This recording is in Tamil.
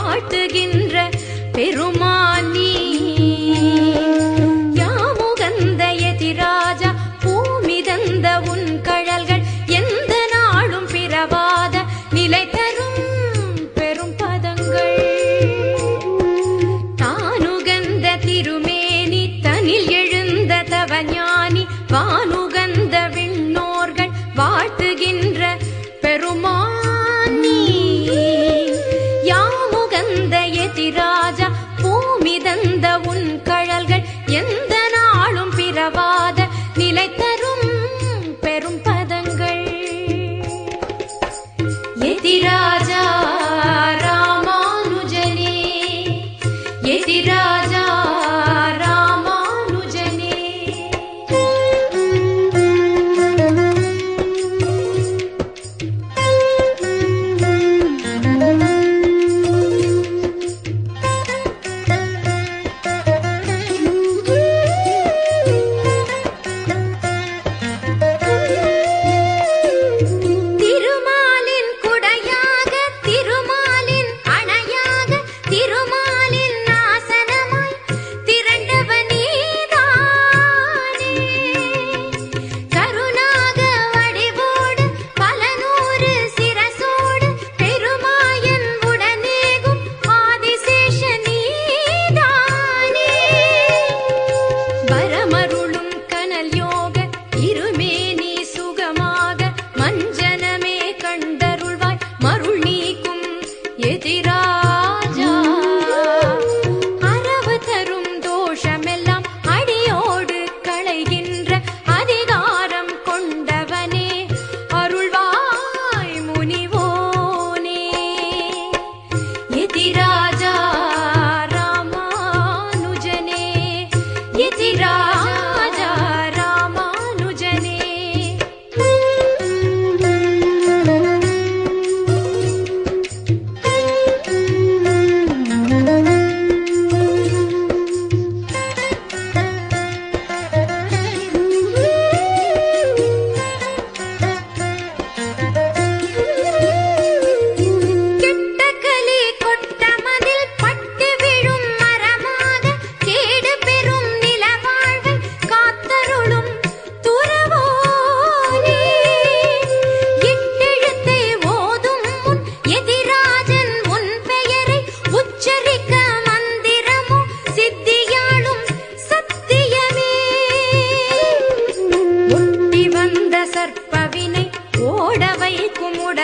காட்டுகின்ற பெருமான். நீ யாமுகந்த எதிராஜா பூமி தந்த உன் கழல்கள் எந்த நாளும் பிறவாத நிலை தரும் பெரும் பதங்கள். தானுகந்த திருமேனி தனில் எழுந்த தவஞானி வானுகந்த விண்ணோர்கள் வாழ்த்துகின்ற பெருமான். ஓட